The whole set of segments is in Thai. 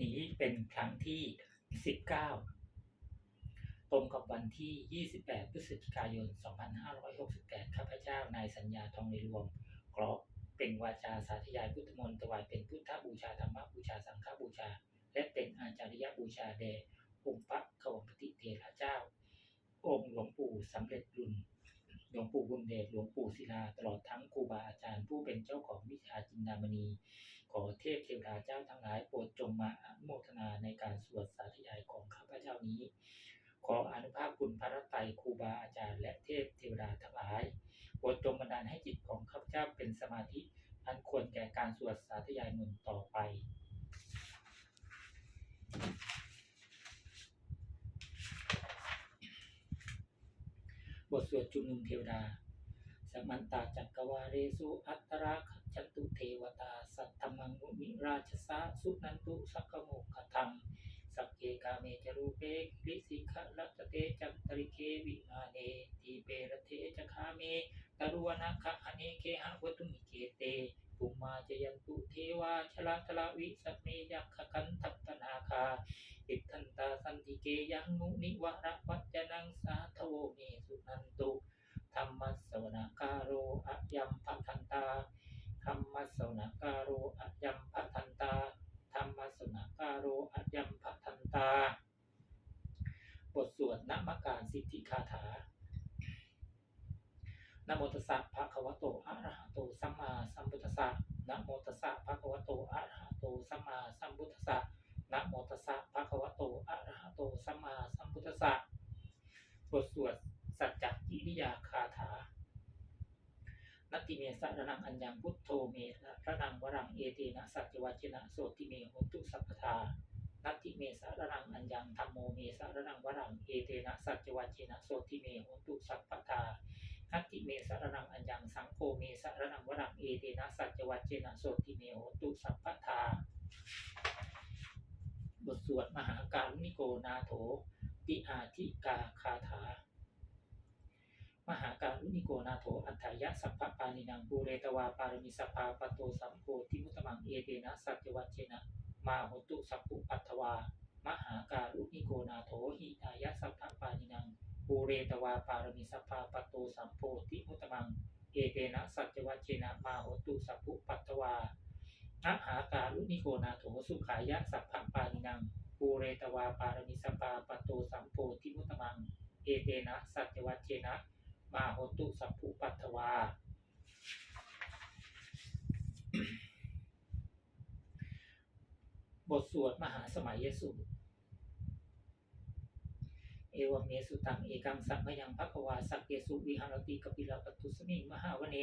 นี้เป็นครั้งที่ 19 ตรงกับวันที่ 28 พฤศจิกายน 2568 ข้าพเจ้านายสัญญาทองในรวมกรอบเป็นวาจาสาธยายพุทธมนต์ถวายเป็นพุทธบูชาธรรมบูชาสังฆบูชา และเป็นอาจาริยบูชาแด่องค์พระขวมปฏิเทระเจ้า องค์หลวงปู่สำเร็จรุ่นหลวงปู่บุญเดชหลวงปู่ศิลาตลอดทั้งครูบาอาจารย์ผู้เป็นเจ้าของวิชาจินดามณี ขอเทพเทวดาเจ้าทั้งหลายโปรดจงมาอนุโมทนาในการสวดสาธยายของข้าพเจ้านี้ ขออนุภาพคุณพระรัตไตรครูบาอาจารย์และเทพเทวดาทั้งหลายโปรดจงบันดาลให้จิตของข้าพเจ้าเป็นสมาธิอันควรแก่การสวดสาธยายมนต์ต่อไปบทสวดจุมนุมเทวดา สมันตาจักวาเรสุอัตตราขจตุเทวตา สัตธรรมังมุนิราชสาสุนันตุสักโมคทังสักเกกาเมจรูเปกิริสิขลัตเตจักตริเควิมาเนทีเปรเทจคาเมตรุวนาคะอเนเคหะวตุมิเกเตปุมาจยันตุเทวาชลาชลาวิสัเมยักขกันทัปนาคาติทันตาสันติเกยังมุนิวระวัจนังสาทโวเมสุนันตุ ธรรมสสวนการโรอะยัมภทันตาธรรมสสวนการโรอะยัมภทันตาธรรมสสวนการโรอะยัมภทันตา บทสวดนมการสิทธิคาถานโมตัสสะภะคะวะโตอะระหะโตสัมมาสัมพุทธัสสะนะโมตัสสะภะคะวะโตอะระหะโตสัมมาสัมพุทธัสสะนะโมตัสสะภะคะวะโตอะระหะโตสัมมาสัมพุทธัสสะบทสวด สัจจกิริยาคาถานัตติเมสะระนังอัญญังพุทโธเมระนังวรังเอเตนะสัจจวัจนะโสติเมหุตุสัพพทานัตติเมสะระนังอัญญังธรรมโมเมสะระนังวรังเอเตนะสัจจวัจนะโสติเมหุตุสัพพทานัตติเมสะระนังอัญญังสังโฆเมสะระนังวรังเอเตนะสัจจวัจนะโสติเมโหตุสัพพทาบทสวดมหาการุณิโกนาโถปิอาทิกาคาถา มหาการุณิโกนาโถอัฏฐายะสัพพปานินังปูเรตวาปารมิสัพพาปโตสัมโพธิมุตตมังเอเตนะสัจจวัจเจนะมาหตุสัพพุปัทวามหาการุณิโกนาโถหิตายะสัพพปานินังปูเรตวาปารมิสัพพาปโตสัมโพธิมุตตมังเอเตนะสัจจวัจเจนะมาหตุสัพพุปัตตวานะหาการุณิโกนาโถสุขายะสัพพปานินังปูเรตวาปารมิสัพพาปโตสัมโพธิมุตตมังเอเตนะสัจจวัจเจนะ มาโหตุสัพพุปัตตวา บทสวดมหาสมัยยสูตรเอวเมสุตังเอกังสัมมยังภควาสักเกสุวิหารติกปิลปตุสมิมหาวเน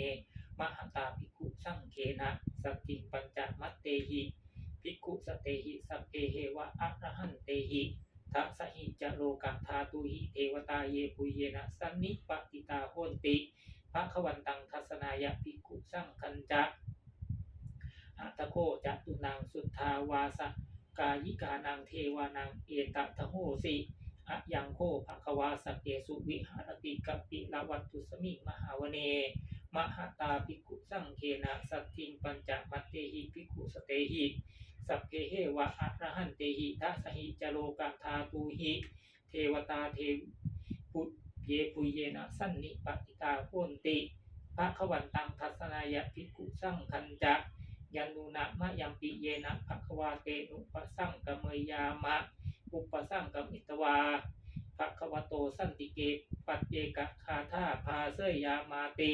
มหาตาภิกขุสังเคนะสัตติปัญจมัตเตหิภิกขุสเตหิสัพเพเหวะอะระหันเตหิ ทัสหิจโลกัธาตุหิเทวตาเยปุเยนะสันนิปติตาโหนติภะคะวันตังทัสนายะภิกุสังคัญจะอัตโคจะตุนางสุทธาวาสกายิกานังเทวานังเอตทะโหสิอะยังโคภควาสเกสุวิหารติกัปปิละวัตตุสมิมหาวเน มหาตาภิกุสังเคนะสัตถิงปัญจมัตเตหิภิกุสเตหิ สัพเพเหวะอะระหันเตหิทัสหิจโลกัธาตูหิเทวตาเทพุทเยปุยเยนะสันนิปติตาโหนติภะคะวันตังทัสนายะภิกขุสังคัญจะยันนุนะมะยัมปิเยนะภะควาเตนุปสังกเมยยามะอุปสังกมิตวาภะควโตสันติเกปัจเจกคาธาพาเสยยามาติ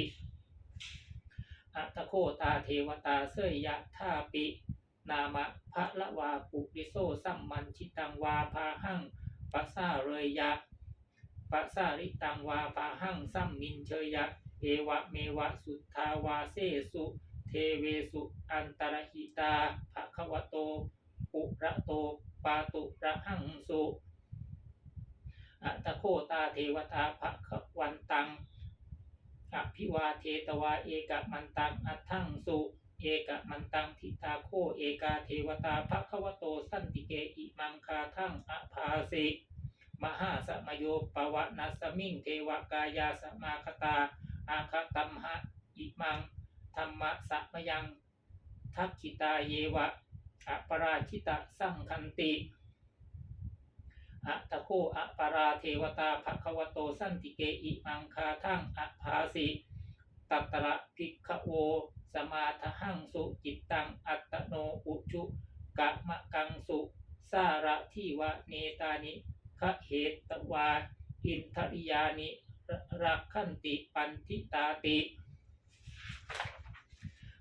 อัตโคตาเทวตาเสยยะธาปิ นามะพระละวาปุริโซสัมมันชิตังวาพาหังปัสสาเรยยะปัสสาริตังวาพาหังสัมมินเชยยะ เอวะเมวะสุทธาวาเสสุ เทเวสุ อันตรหิตาภะคะวะโต ปุระโต ปาตุระหังสุอัตโคตาเทวตาภะวันตังอภิวาเทตวาเอกมันตังอัตถังสุ เอกมันตังทิตาโคเอกาเทวตาภะควโตสันติเกอิมังคาทั้งอภาสิมหาสมโยปวะนัสมิงเทวกายาสมาคตา อาคตัมหะอิมังธรรมะสัมยังทักขิตาเยวะอปราชิตะสังคันติอะตะโคอะปราเทวตาภควโตสันติเกอิมังคาทั้งอะภาสิตัตระภิกขโว สมาทหังสุจิตตังอัตโนอุชุกะมะกังสุ สาระที่วะเนตานิคะเหตวา อินทริยานิรักขันติปันทิตาติ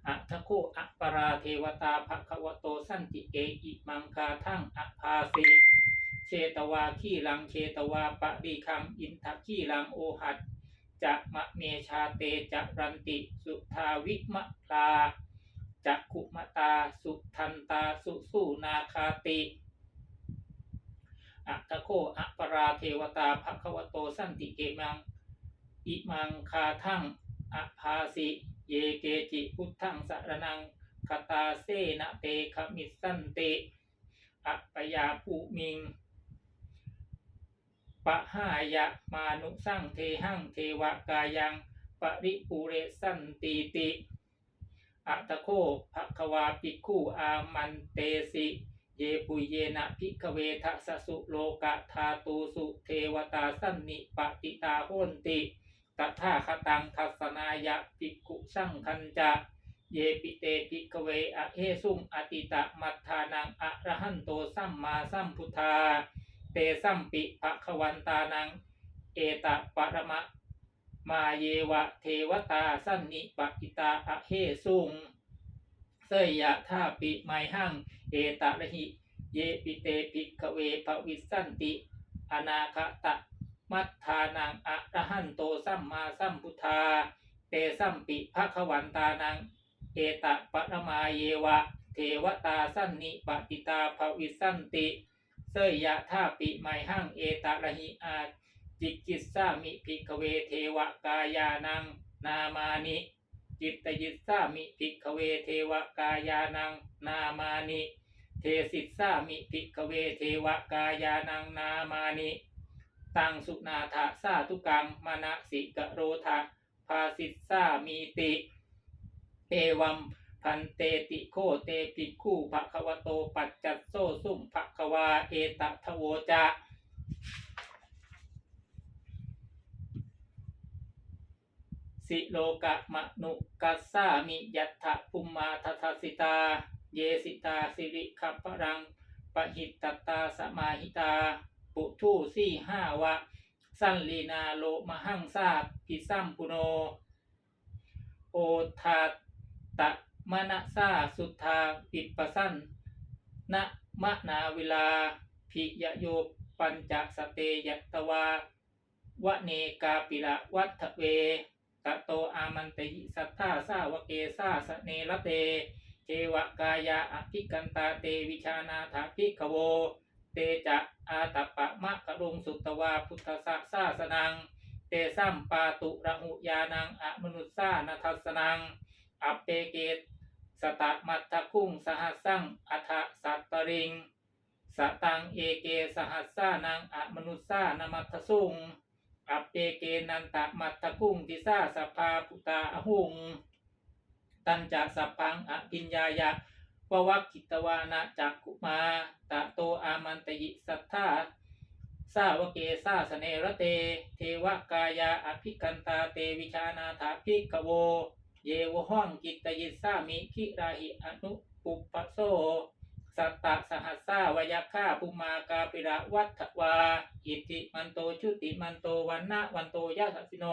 อัทโคอัปปราเทวตาภควโตสันติเกอิมังคาทั้งอภาสิเชตวาขีลังเชตวาปะดีคังอินทขีลังโอหัต จะมะเมชาเตจะรันติสุทาวิมะลาจะขุมตาสุทันตาสุสูนาคาติอัตโคอัปราเทวตาภควโตสันติเกมัง อิมังคาทังอภาสิ เยเกจิพุทธังสารนังคตาเสนะเตขมิสันเตอัปปยาภูมิง ปะหายะมานุสั่งเทหังเทวกายังปริปุเรสันติติอัตโคภควาปิคู่อามันเตสิ เยปุเยนะพิกเวทัสสุโลกะธาตูสุเทวตาสันนิปติตาโหนติตถาคตังทัสนายะภิกุสังคันจะเยปิเตภิกเวอะเฮสุงอติตะมัทธานังอะระหันโตสัมมาสัมพุทธา เตสัมปิภะควันตานัง เอตะปรมะ มาเยวะเทวตาสันนิปติตาอะเฮสุงเสยยะธาปิไมหัง เอตะระหิ เยปิเตภิกเวภวิสันติ อนาคตะ มัทธานังอะระหันโตสัมมาสัมพุทธา เตสัมปิภะควันตานัง เอตะปรมาเยวะ เทวตาสันนิปติตาภวิสันติ เสยยะธาปิไมหังเอตะระหิอาจิกกิสสามิภิกเวเทวกายานังนามานิจิตตยิสสามิภิกเวเทวกายานังนามานิเทสิสสามิภิกเวเทวกายานังนามานิตังสุนาถาสาทุกังมณสิกโรธาภาสิสสามีติ เอวัม พันเตติโคเตปิคู่ภควโตปัจจัตโซสุมภควาเอตทโวจะสิโลกะมะนุกัสสามิยัตถะภูมาทัสสิตา เยสิตาสิริขัปรังปหิตตตาสมาหิตา ปุထုสี่ห้าวะ สันลีนาโลมหังซาพิสัมปุโน โอทาตะ มณสาสุทธาปิปสันนะมะนาเวลาพิยโยปัญจสเตยตวาวะเนกาปิละวัฏเวตโตอามันติสัทธาสาวเกสาสเนละเตเจวกายาอภิกันตาเตวิชานาถาภิกขโว เตจะอาตปะมะกะรุงสุตวาพุทธสสาสนัง เตสัมปาตุระหุยานังอะมนุสสานัทัสนัง อัปเปเกต สตะมัตตะคุ้งสหัสสังอัฏสัตตริงสตังเอเกสหัสสานังอะมนุสานามัตถสุงอัปเปเกนันตะมัตตะคุ้งทิสาสภาพุตาอหุง ตันจะสัพพังอภิญญายะปวักกิตวานะจักกุมาตะโตอามันตยิสัทธาสาวเกสาสเนระเต เทวกายาอภิกันตาเตวิชานาถาภิกขโว เยวห้องกิตยิสามิคิราหิอนุปุปโสสัตตะสหัสสาวยคาภูมากาปิระวัฏวา อิติมันโตชุติมันโตวันนะวันโตยะสัสิโน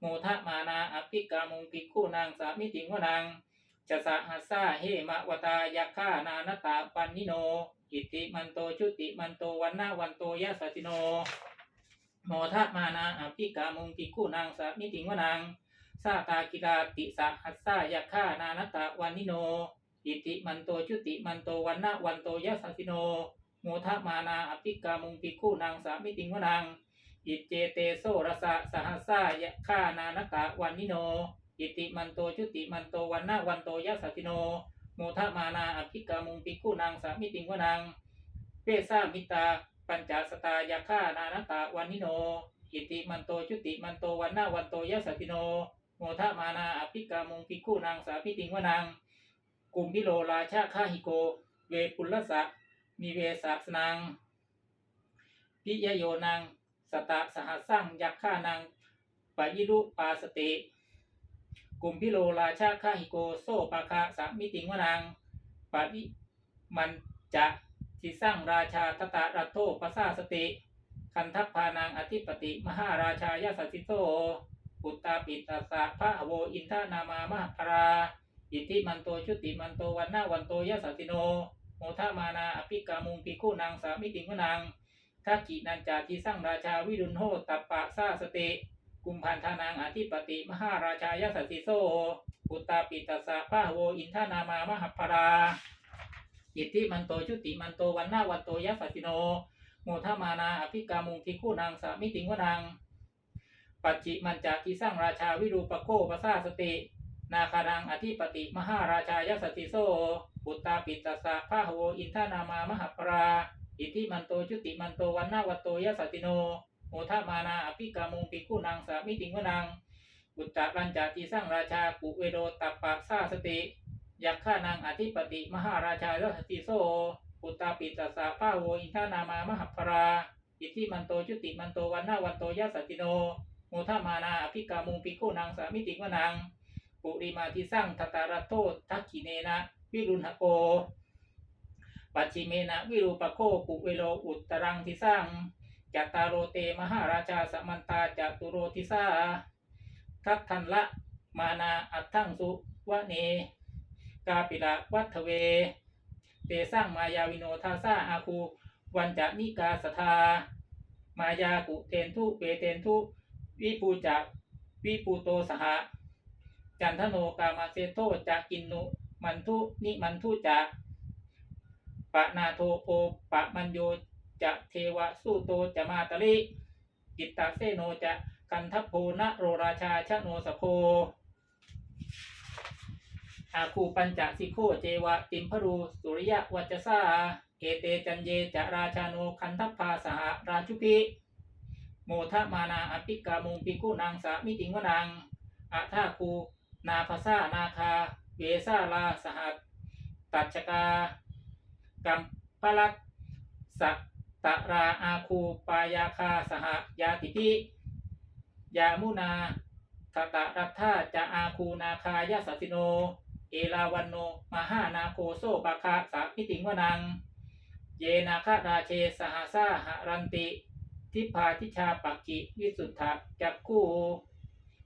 โมทะมานาอภิกามุงปิกขุนางสามิติงวนังจะสหัสสาเฮมะวตายาคานานตาปันนิโน อิติมันโตชุติมันโตวันนะวันโตยะสัสิโนโมทะมานาอภิกามุงปิกขุนางสามิติงวนัง สาตากิราติสหัสสายาคานานตาวันนิโน อิติมันโตชุติมันโตวันนะวันโตยะสสิโน โมทะมานาอภิกามุงปิกขุนางสามิติงวนังอิเจเตโสรสะสหัสสายะฆานานตะวันนิโน อิติมันโตชุติมันโตวันนะวันโตยะสัติโน โมทะมานาอภิกามุงปิกุนางสามิติงวนังเปสามิตาปัญจสตายาฆานานตะวันนิโน อิติมันโตชุติมันโตวันนะวันโตยะสัติโน โมทะมานาอภิกามงปิกุนางสามิติงวนังกุมพิโลราชาคาหิโก เวปุลสะมีเวสะสนังพิยโยนังสตะสหัสสังยักขานังปยิรุปาสติกุมพิโลราชาคาหิโกโซปะคะสามิติงวนังปะวิมันจะทิสร้างราชาตตะรัตโทปัสสาสติ คันทัพพานังอธิปติ มหาราชายาสสิโต ปุตตาปิตาสะพระอโวอินทานามามหพรา อิทธิมันโตชุติมันโตวันนาวันโตยะสสติโน โมทามานาอภิกามุงปิคู่นางสามิติงวนังทักกินันจาทิสร้างราชาวิรุณโหตัปปะซาสติ กุมพันธานังอธิปติมหาราชายาสสิโซปุตตาปิตาสะพระอโวอินทานามามหพราอิทธิมันโตชุติมันโตวันนาวันโตยะสสติโน โมทามานาอภิกามุงทิคู่นางสามิติงวนัง ปัจจิมันจาทิสร้างราชาวิรูปโคปสาสติ นาคานังอธิปติมหาราชายสติโซปุตตาปิตสะพะโวอินทานามามหปราอิทิมันโตชุติมันโตวันนาวัตโตยสติโนโมทามานาอภิกามุงปิกุนางสามิติงวนังปุตตะรัญจาติสร้างราชากุเวโดตัปปะซาสติยักขานังอธิปติมหาราชายสติโซปุตตาปิตสะพะโวอินทานามามหปราอิทิมันโตชุติมันโตวันนาวัตโตยสติโน โมทามานาอภิกามุงปิโกนางสามิติงวนังปุริมาทิสั่งทตารโตทักขิเนนะวิรุณหโก ปัจฉิเมนะวิรูปโคปุเวโลอุตตรังทิสั่งจัตตารโรเตมหาราชาสมันตาจัตุโรทิสาทัตทันละมานาอัตถังสุวะเน กาปิละวัฒเว เตสร้างมายาวิโนทาซาอาคูวันจะนิกาสทามายากุเทนทุเปเทนทุ วิปูจักวิปูโตสหะจันทโนกามาเซโตจะกินนุมันทุนิมันทุจะปะนาโทโอปะมันโยจะเทวะสู้โตจะมาตลิกิตตาเซโนจะกันทัพโพนะโรราชาชะโนสโพอาคูปัญจสิโคเจวะติมพรูสุริยะวัจจสาเอเตจันเยจะราชาโนคันทัพพาสหราชุพิ โมทะมานาอภิกามุงปิกุนางสามิติงวนังอะทาคูนาภาษานาคา เวสาลาสหัสตัชกากัมพลัตสัตตราอาคูปายาคาสหยาติปิยามุนาทตะรัตถาจะอาคูนาคายาสสิโน เอลาวันโนมหานาโคโซปะคะสาพิติงวนัง เยนาคาราเชสหสาหรันติ ทิพาทิชาปักกิวิสุทธะจักคู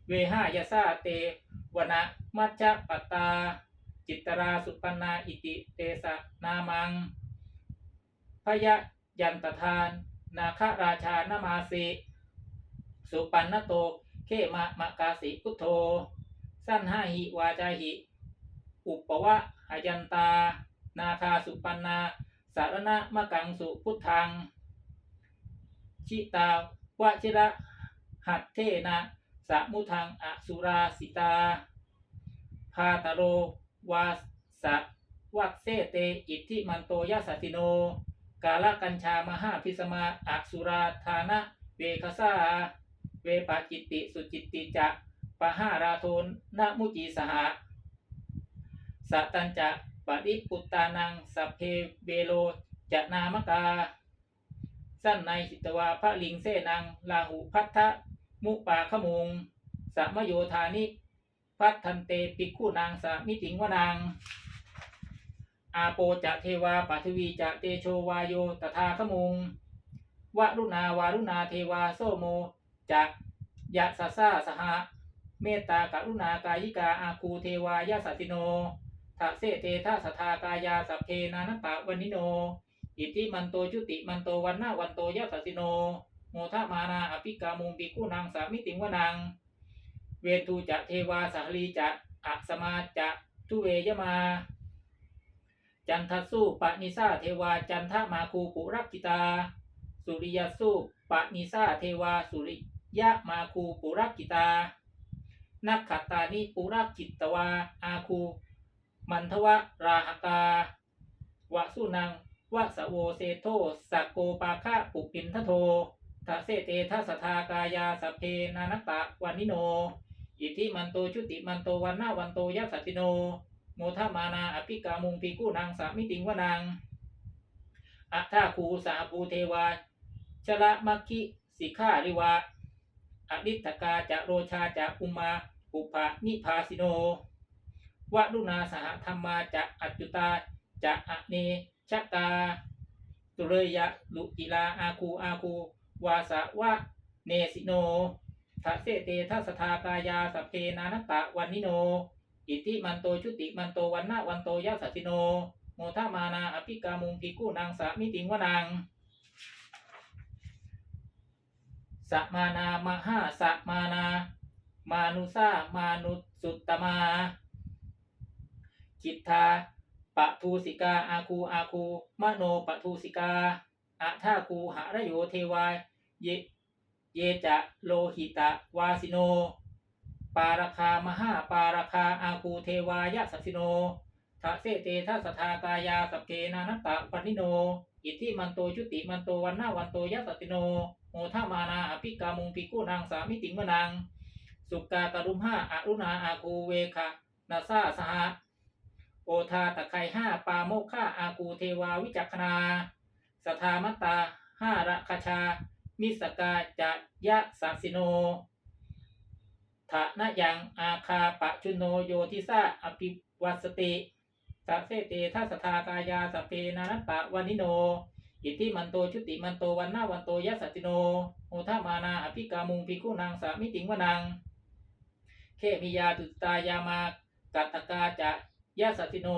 เวหายาซาเตวนะมัจจปตา จิตราสุปนาอิติเตสะนามังพยยันตทาน นาคราชานามาสิสุปันนโตเขมะมะกาสิพุทโธ สั้นห้าหิวาจาหิ อุปปวะหายันตา นาคาสุปันนา สารณะมะกังสุพุทธัง ชิตาวชิระหัตเทนะสะมุทังอสุราสิตา พาตโรวาสะวักเซเตอิทธิมันโตยะสติโน กาลกัญชามหาพิสมาอสุราธานะเวคสาเวปาจิตติสุจิตติจะปะหาราโทนนะมุจีสหะสัตตัญจะปริปุตตานังสัพเพเวโลจะนามกา สั้นในหิตวาพระลิงเสนังลาหุพัทธมุปาขมุงสมโยธานิพัทธันเตปิกขุนางสามิติงวนางอาโปจะเทวาปัทวีจะเตโชวายโยตถาขมุงวรุณาวารุณาเทวาโซโมจะยะสะสาสหะเมตตากรุณากายิกาอาคูเทวายาสติโนทะเสเตทาสทากายาสัพเพนานตะวันิโน อิทธิมันโตจุติมันโตวันหน้าวันโตยะสติโน โมทะมานาอภิกามุงปิกุนางสามิติงวนัง เวทูจะเทวาสหลีจะอัสมาจะทุเวยมา จันทสุปนิสาเทวาจันทมาคูปุรักกิตา สุริยสุปนิสาเทวาสุริยะมาคูปุรักกิตา นักขัตตานิปุรักกิตวาอาคู มันทวะราหกาวะสุนัง วะสโวเซโทสักโกปาคะปุปินทโททะเสเตทัสทากายาสเพนานตะวานิโน อิทิมันโตชุติมันโตวันนาวันโตยัสสติโน โมทามานาอภิกามุงปีกูนางสามิติงวนังอัฏฐาคูสาภูเทวาชละมัคคิสิกขาริวาอดิตกาจะโรชาจะอุมาอุปานิพาสิโนวะรุณาสหธรรมาจะอัจจุตาจะอเน ชตา ตุเรยะลุกิลาอาคูอาคูวาสะวะเนสิโนทัสเสเตทัสทากายาสเพนานตะวันนิโน อิติมันโตชุติมันโตวันนะวันโตยัสสสิโน โมทามานาอภิกามุงกิกูนางสามิติงวนังสมานามหาสมานา มานุสามานุสุตตมา จิตทา ปะทูสิกาอาคูอาคูมโนปะทูสิกาอะทาคูหารโยเทวาเยเยจะโลหิตะวาสิโน ปาราคามหาปาราคาอาคูเทวายะสัสสิโนทะเสเตทัสทากายาสเพนานัตตะปนิโน อิทิมันโตชุติมันโตวันนาวันโตยะสัสิโนโมทามานาอภิกามุงปิกูนางสามิติมนัง สุกากรุมห้าอรุณาอาคูเวคะนาซาสหะ โอทาตะไคห้าปาโมกขาอาคูเทวาวิจักขณาสทามตตาห้าระคชา มิสกาจะยะสัสสิโนทะนะยังอาคาปะชุโนโยทิสาอภิวัสติสัเสเตทัสทากายาสพเพนานัตตะวานิโน อิทิมันโตชุติมันโตวันนาวันโตยัสสติโนโอทามานาอภิกามุงพิกุนางสามิติงวนัง เคมิยาตุตายามากัตตกาจะ ยัสสติโน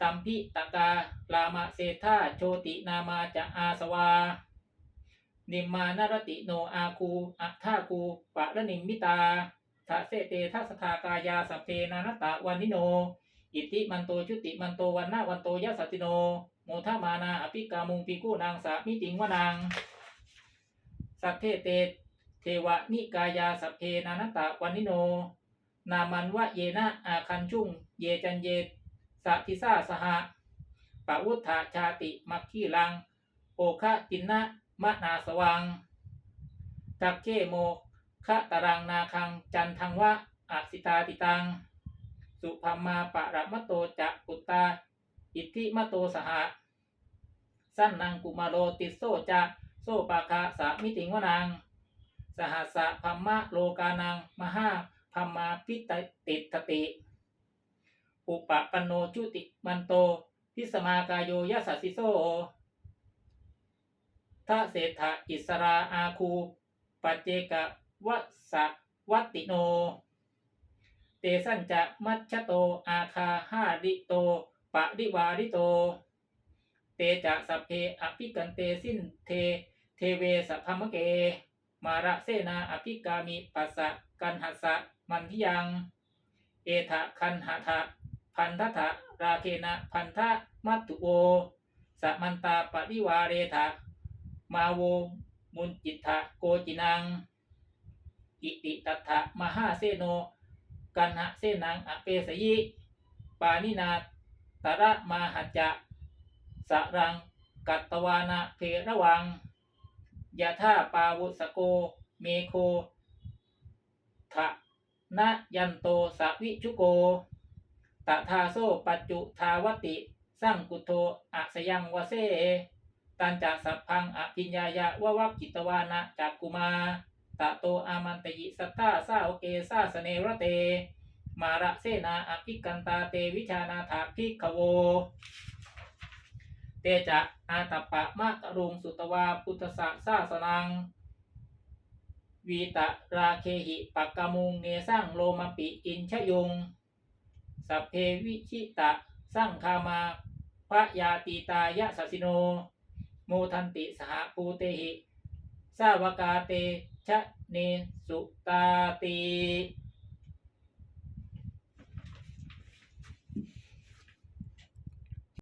ตัมพิตกาลามาเศธาโชตินามาจะอาสวา นิมมานารติโนอาคูอัฏฐาคูปะระนิมมิตาทะเสเตทัสทากายาสัพเพนานตะวันนิโน อิติมันโตชุติมันโตวันนาวันโตยัสสติโน โมทามานาอภิกามุงปีกูนางสามิติงวนังสัพเพเตเทวะนิกายาสัพเพนานตะวันนิโน นามันวะเยนะอาคันชุ่ง เยจันเยสัทิสาสหะปะวุฒาชาติมัคคีลัง โอคะตินนะมะนาสวังตักเกโมคะตารังนาคัง จันทังวะอัสิตาติตัง สุภามาปะระมะโตจะปุตตา อิทธิมะโตสหะสั้นนังกุมาโรติโซจะโซปาคาสามิติงวนัง สหัสสะพัมมะโลกานังมหา พิตติตติ อุปปันโนจุติมันโต พิสมากายโยยัสสสิโซทะเศรษฐอิสราอาคูปัจเจกวสวัตติโน เตสัญจะมัชชโตอาคาหาริโตปะริวาริโต เตจะสัพเพอภิกันเตสินเท เทเวสัพพมเก มาระเสนาอภิกามิปัสสะกันหัสสะ มันทิยัง เอทะคันหะทะพันทะทะราเคนะพันทะมัตตุโอสัมันตาปริวาเรทะมาโวมุนจิตถะโกจินัง อิติตัตถะมหาเสโน กันหะเสนังอเปสยิปานินาตระมาหัจจะสรังกัตตวานะเพระวังยะท่าปาวุสโก เมโคทะ นะยันโตสวิชุโกตทาโซปัจจุทาวติ สร้างกุโทอะสยังวเสตันจากสัพพังอภิญญายะวะวัปจิตวานะจากกุมา ตะโตอามันตยิสัทธาสาโอเกสาสเนระเต มาระเสนาอภิกันตาเตวิชานาถาภิกขโว เตจะอาตปะมะกะรุงสุตวาพุทธสะสาสนัง วีตะราเคหิปักกมุงเนสร้างโลมปิอินชยง สัพเพวิชิตะสร้างคามาพระยาตีตายะสัสสิโน โมทันติสหภูเตหิสาวกาเตชะเนสุตาติ